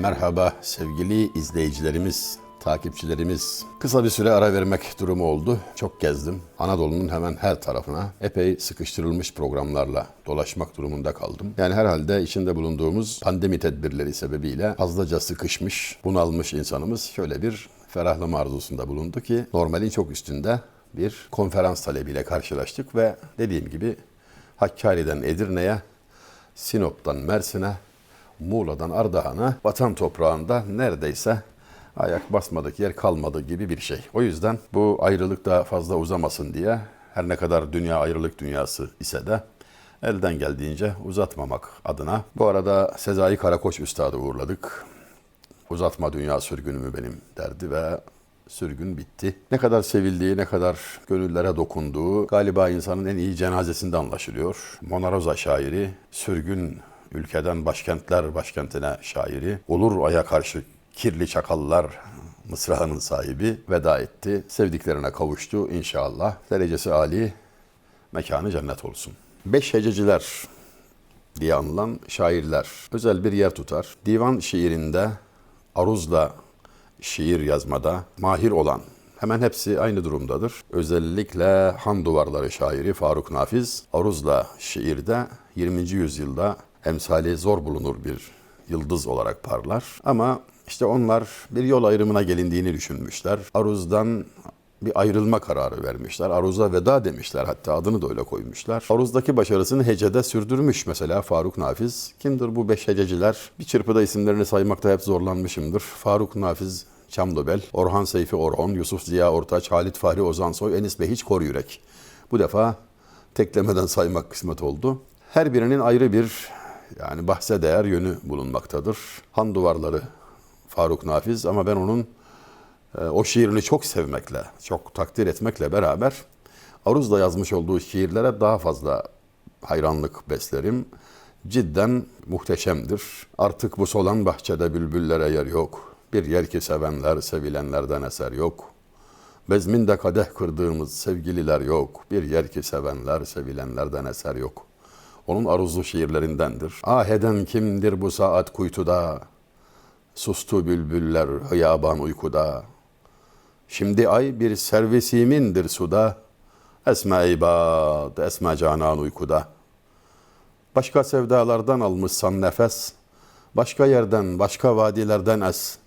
Merhaba sevgili izleyicilerimiz, takipçilerimiz. Kısa bir süre ara vermek durumu oldu. Çok gezdim. Anadolu'nun hemen her tarafına epey sıkıştırılmış programlarla dolaşmak durumunda kaldım. Yani herhalde içinde bulunduğumuz pandemi tedbirleri sebebiyle fazlaca sıkışmış, bunalmış insanımız şöyle bir ferahlama arzusunda bulundu ki normalin çok üstünde bir konferans talebiyle karşılaştık ve dediğim gibi Hakkari'den Edirne'ye, Sinop'tan Mersin'e, Muğla'dan Ardahan'a, vatan toprağında neredeyse ayak basmadık yer kalmadı gibi bir şey. O yüzden bu ayrılık da fazla uzamasın diye her ne kadar dünya ayrılık dünyası ise de elden geldiğince uzatmamak adına. Bu arada Sezai Karakoç Üstad'ı uğurladık. Uzatma dünya sürgünü mü benim derdi ve sürgün bitti. Ne kadar sevildiği, ne kadar gönüllere dokunduğu galiba insanın en iyi cenazesinde anlaşılıyor. Mona Rosa şairi, sürgün ülkeden başkentler başkentine şairi, olur aya karşı kirli çakallar mısrağının sahibi veda etti. Sevdiklerine kavuştu inşallah. Derecesi âli, mekanı cennet olsun. Beş hececiler diye anılan şairler özel bir yer tutar. Divan şiirinde aruzla şiir yazmada mahir olan hemen hepsi aynı durumdadır. Özellikle Han Duvarları şairi Faruk Nafiz aruzla şiirde 20. yüzyılda emsali zor bulunur bir yıldız olarak parlar. Ama işte onlar bir yol ayrımına gelindiğini düşünmüşler. Aruz'dan bir ayrılma kararı vermişler. Aruz'a veda demişler hatta adını da öyle koymuşlar. Aruz'daki başarısını hecede sürdürmüş mesela Faruk Nafiz. Kimdir bu beş hececiler? Bir çırpıda isimlerini saymakta hep zorlanmışımdır. Faruk Nafiz Çamlıbel, Orhan Seyfi Orhon, Yusuf Ziya Ortaç, Halit Fahri Ozansoy, Enis Behiç Kor Yürek. Bu defa teklemeden saymak kısmet oldu. Her birinin ayrı bir yani bahse değer yönü bulunmaktadır. Han duvarları Faruk Nafiz ama ben onun e, o şiirini çok sevmekle, çok takdir etmekle beraber Aruz'da yazmış olduğu şiirlere daha fazla hayranlık beslerim. Cidden muhteşemdir. Artık bu solan bahçede bülbüllere yer yok. Bir yer ki sevenler, sevilenlerden eser yok. Bezminde kadeh kırdığımız sevgililer yok. Bir yer ki sevenler, sevilenlerden eser yok. Onun aruzlu şiirlerindendir. Ah eden kimdir bu saat kuytuda? Sustu bülbüller hıyaban uykuda. Şimdi ay bir servisimindir suda. Esme ibad, esme canan uykuda. Başka sevdalardan almışsan nefes. Başka yerden, başka vadilerden es.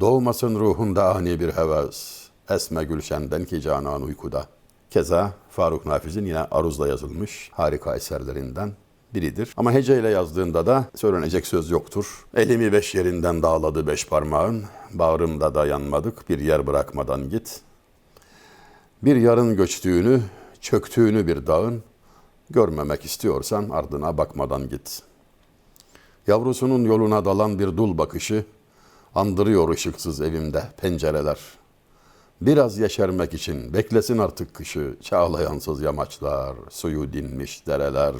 Doğmasın ruhunda ani bir heves. Esme gülşenden ki canan uykuda. Keza Faruk Nafiz'in yine Aruz'da yazılmış harika eserlerinden biridir. Ama hece ile yazdığında da söylenecek söz yoktur. Elimi beş yerinden dağladı beş parmağın, bağrımda dayanmadık bir yer bırakmadan git. Bir yarın göçtüğünü, çöktüğünü bir dağın, görmemek istiyorsan ardına bakmadan git. Yavrusunun yoluna dalan bir dul bakışı, andırıyor ışıksız evimde pencereler. Biraz yeşermek için beklesin artık kışı, çağlayansız yamaçlar, suyu dinmiş dereler,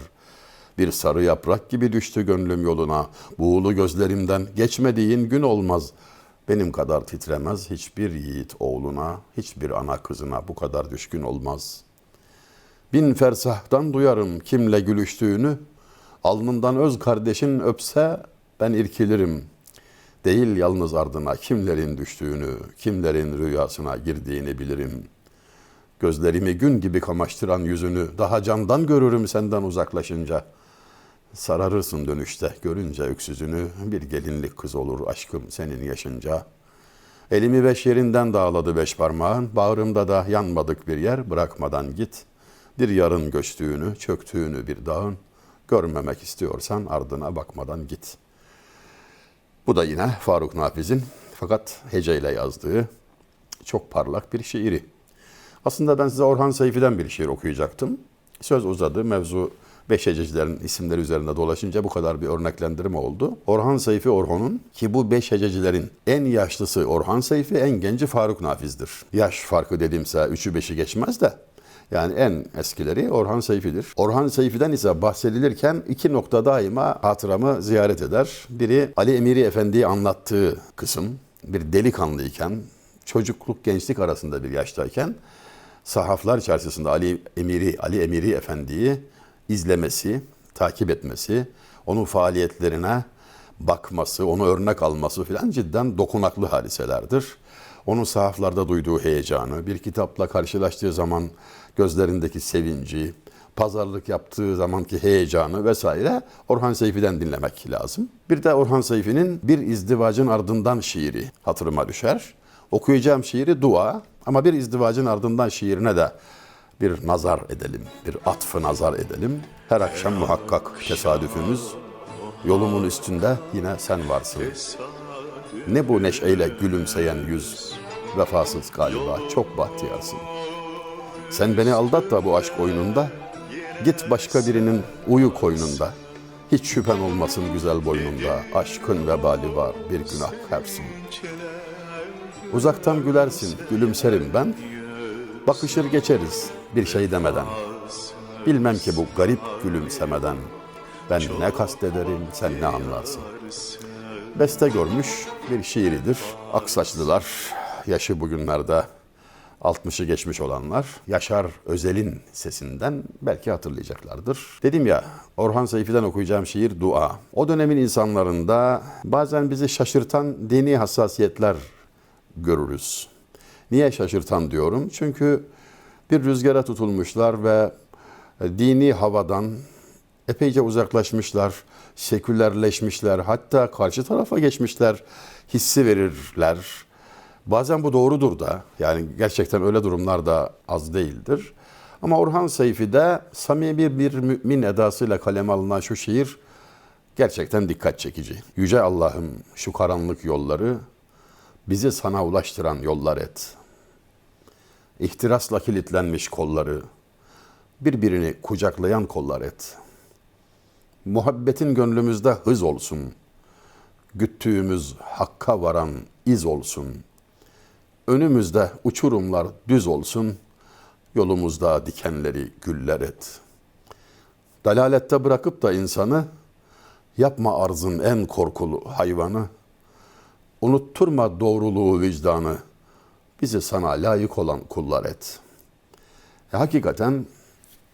bir sarı yaprak gibi düştü gönlüm yoluna. Buğulu gözlerimden geçmediğin gün olmaz. Benim kadar titremez hiçbir yiğit oğluna, hiçbir ana kızına bu kadar düşkün olmaz. Bin fersahtan duyarım kimle gülüştüğünü. Alnından öz kardeşin öpse ben irkilirim. Değil yalnız ardına kimlerin düştüğünü, kimlerin rüyasına girdiğini bilirim. Gözlerimi gün gibi kamaştıran yüzünü daha candan görürüm senden uzaklaşınca.'' Sararırsın dönüşte görünce öksüzünü bir gelinlik kız olur aşkım senin yaşınca. Elimi beş yerinden dağladı beş parmağın, bağrımda da yanmadık bir yer bırakmadan git. Bir yarın göçtüğünü, çöktüğünü bir dağın, görmemek istiyorsan ardına bakmadan git. Bu da yine Faruk Nafiz'in fakat heceyle yazdığı çok parlak bir şiiri. Aslında ben size Orhan Seyfi'den bir şiir okuyacaktım. Söz uzadı, mevzu beş hececilerin isimleri üzerinde dolaşınca bu kadar bir örneklendirme oldu. Orhan Seyfi Orhon'un ki bu beş hececilerin en yaşlısı Orhan Seyfi, en genci Faruk Nafiz'dir. Yaş farkı dediğimse üçü beşi geçmez de yani en eskileri Orhan Seyfi'dir. Orhan Seyfi'den ise bahsedilirken iki nokta daima hatıramı ziyaret eder. Biri Ali Emiri Efendi'yi anlattığı kısım, bir delikanlıyken, çocukluk gençlik arasında bir yaştayken sahaflar çarşısında Ali Emiri Ali Emiri Efendi'yi izlemesi, takip etmesi, onun faaliyetlerine bakması, onu örnek alması filan cidden dokunaklı hadiselerdir. Onun sahaflarda duyduğu heyecanı, bir kitapla karşılaştığı zaman gözlerindeki sevinci, pazarlık yaptığı zamanki heyecanı vesaire Orhan Seyfi'den dinlemek lazım. Bir de Orhan Seyfi'nin Bir İzdivacın Ardından şiiri hatırıma düşer. Okuyacağım şiiri dua ama Bir İzdivacın Ardından şiirine de bir nazar edelim, bir atfı nazar edelim. Her akşam muhakkak tesadüfümüz, yolumun üstünde yine sen varsın. Ne bu neşeyle gülümseyen yüz, vefasız galiba çok bahtiyarsın. Sen beni aldat da bu aşk oyununda, git başka birinin uyu koynunda. Hiç şüphen olmasın güzel boynunda, aşkın vebali var, bir günah hersin. Uzaktan gülersin, gülümserim ben, bakışır geçeriz bir şey demeden. Bilmem ki bu garip gülümsemeden, ben ne kastederim, sen ne anlarsın. Beste görmüş bir şiiridir. Aksaçlılar, yaşı bugünlerde 60'ı geçmiş olanlar Yaşar Özel'in sesinden belki hatırlayacaklardır. Dedim ya Orhan Seyfi'den okuyacağım şiir dua. O dönemin insanlarında bazen bizi şaşırtan dini hassasiyetler görürüz. Niye şaşırtan diyorum? Çünkü bir rüzgara tutulmuşlar ve dini havadan epeyce uzaklaşmışlar, sekülerleşmişler, hatta karşı tarafa geçmişler hissi verirler. Bazen bu doğrudur da, yani gerçekten öyle durumlar da az değildir. Ama Orhan Seyfi'de samimi bir mümin edasıyla kaleme alınan şu şiir gerçekten dikkat çekici. Yüce Allah'ım şu karanlık yolları bizi sana ulaştıran yollar et. İhtirasla kilitlenmiş kolları, birbirini kucaklayan kollar et. Muhabbetin gönlümüzde hız olsun. Güttüğümüz hakka varan iz olsun. Önümüzde uçurumlar düz olsun. Yolumuzda dikenleri güller et. Dalalette bırakıp da insanı yapma arzın en korkulu hayvanı. Unutturma doğruluğu vicdanı. Bizi sana layık olan kullar et. E, hakikaten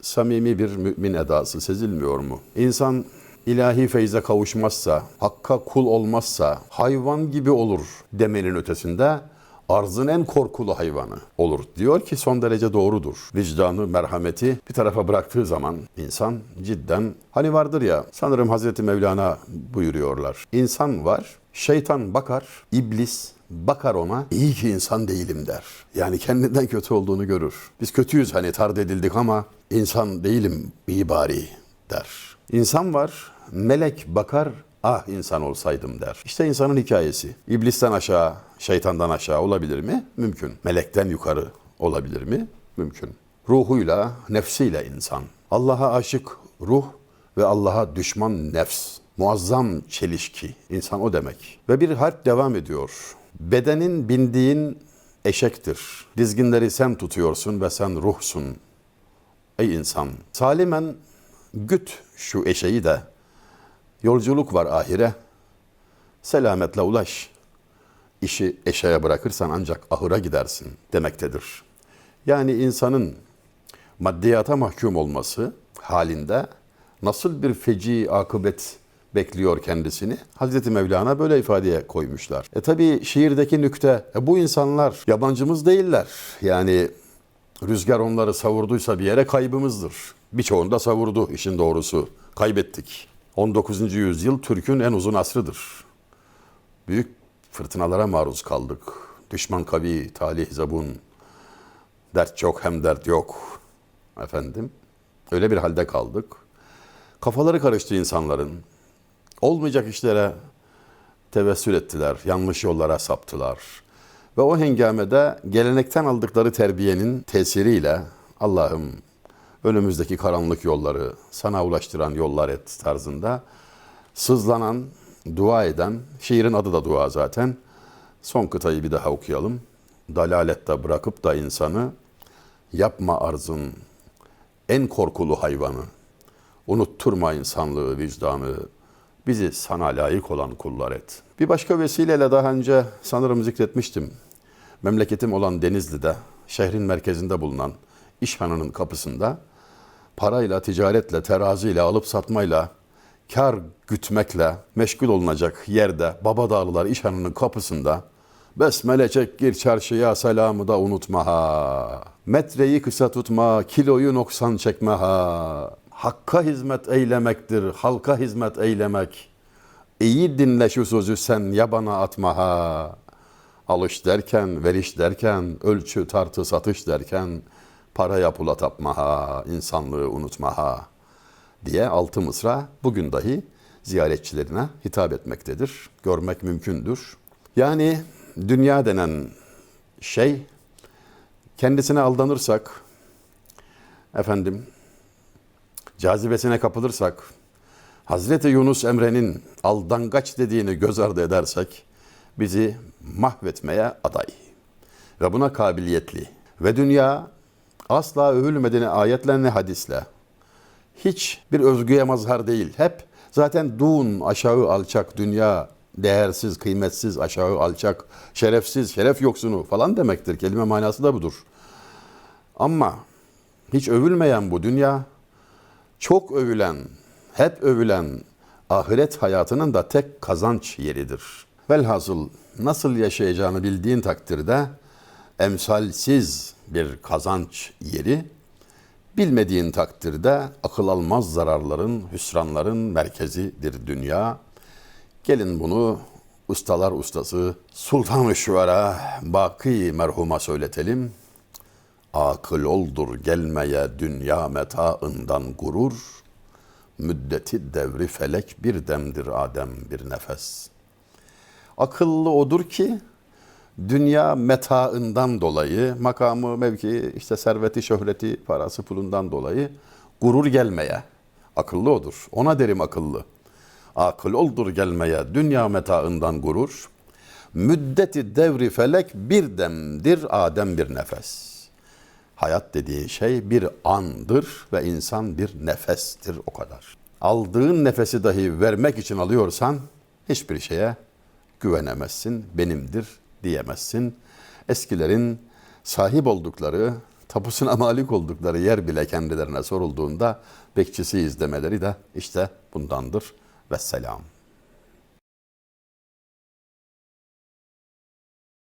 samimi bir mümin edası sezilmiyor mu? İnsan ilahi feyze kavuşmazsa, hakka kul olmazsa hayvan gibi olur demenin ötesinde arzın en korkulu hayvanı olur. Diyor ki son derece doğrudur. Vicdanı, merhameti bir tarafa bıraktığı zaman insan cidden hani vardır ya sanırım Hazreti Mevlana buyuruyorlar. İnsan var, şeytan bakar, iblis bakar ona iyi ki insan değilim der. Yani kendinden kötü olduğunu görür. Biz kötüyüz hani tard edildik ama insan değilim iyi bari der. İnsan var melek bakar ah insan olsaydım der. İşte insanın hikayesi. İblisten aşağı, şeytandan aşağı olabilir mi? Mümkün. Melekten yukarı olabilir mi? Mümkün. Ruhuyla, nefsiyle insan. Allah'a aşık ruh ve Allah'a düşman nefs. Muazzam çelişki. İnsan o demek. Ve bir harp devam ediyor. Bedenin bindiğin eşektir. Dizginleri sen tutuyorsun ve sen ruhsun. Ey insan, salimen güt şu eşeği de. Yolculuk var ahire. Selametle ulaş. İşi eşeğe bırakırsan ancak ahıra gidersin demektedir. Yani insanın maddiyata mahkum olması halinde nasıl bir feci akıbet bekliyor kendisini. Hazreti Mevlana böyle ifadeye koymuşlar. E tabi şiirdeki nükte e, bu insanlar yabancımız değiller. Yani rüzgar onları savurduysa bir yere kaybımızdır. Birçoğunu da savurdu işin doğrusu. Kaybettik. 19. yüzyıl Türk'ün en uzun asrıdır. Büyük fırtınalara maruz kaldık. Düşman kavi, talih zabun. Dert çok hem dert yok. Efendim. Öyle bir halde kaldık. Kafaları karıştı insanların. Olmayacak işlere tevessül ettiler. Yanlış yollara saptılar. Ve o hengamede gelenekten aldıkları terbiyenin tesiriyle Allah'ım önümüzdeki karanlık yolları sana ulaştıran yollar et tarzında sızlanan, dua eden, şiirin adı da dua zaten. Son kıtayı bir daha okuyalım. Dalalette bırakıp da insanı yapma arzın en korkulu hayvanı. Unutturma insanlığı, vicdanı, bizi sana layık olan kullar et. Bir başka vesileyle daha önce sanırım zikretmiştim. Memleketim olan Denizli'de, şehrin merkezinde bulunan işhanının kapısında parayla, ticaretle, teraziyle, alıp satmayla kar gütmekle meşgul olunacak yerde Baba Dağlılar İşhanı'nın kapısında Besmele çek gir çarşıya selamı da unutma ha. Metreyi kısa tutma, kiloyu noksan çekme ha. Hakka hizmet eylemektir, halka hizmet eylemek. İyi dinle şu sözü sen yabana atma ha. Alış derken, veriş derken, ölçü tartı satış derken, paraya pula tapma ha, insanlığı unutma ha diye altı mısra bugün dahi ziyaretçilerine hitap etmektedir. Görmek mümkündür. Yani dünya denen şey kendisine aldanırsak, efendim cazibesine kapılırsak, Hazreti Yunus Emre'nin aldangaç dediğini göz ardı edersek bizi mahvetmeye aday ve buna kabiliyetli ve dünya asla övülmediğini ayetle ne hadisle hiç bir özgüye mazhar değil. Hep zaten dun aşağı alçak dünya değersiz, kıymetsiz, aşağı alçak, şerefsiz, şeref yoksunu falan demektir. Kelime manası da budur. Ama hiç övülmeyen bu dünya çok övülen, hep övülen ahiret hayatının da tek kazanç yeridir. Velhasıl nasıl yaşayacağını bildiğin takdirde emsalsiz bir kazanç yeri, bilmediğin takdirde akıl almaz zararların, hüsranların merkezidir dünya. Gelin bunu ustalar ustası Sultan-ı Şuara Baki merhuma söyletelim. Akıl oldur gelmeye dünya metaından gurur. Müddeti devri felek bir demdir Adem bir nefes. Akıllı odur ki dünya metaından dolayı, makamı, mevki, işte serveti, şöhreti, parası, pulundan dolayı gurur gelmeye. Akıllı odur. Ona derim akıllı. Akıl oldur gelmeye dünya metaından gurur. Müddeti devri felek bir demdir Adem bir nefes. Hayat dediğin şey bir andır ve insan bir nefestir o kadar. Aldığın nefesi dahi vermek için alıyorsan hiçbir şeye güvenemezsin, benimdir diyemezsin. Eskilerin sahip oldukları, tapusuna malik oldukları yer bile kendilerine sorulduğunda bekçisi izlemeleri de işte bundandır. Vesselam.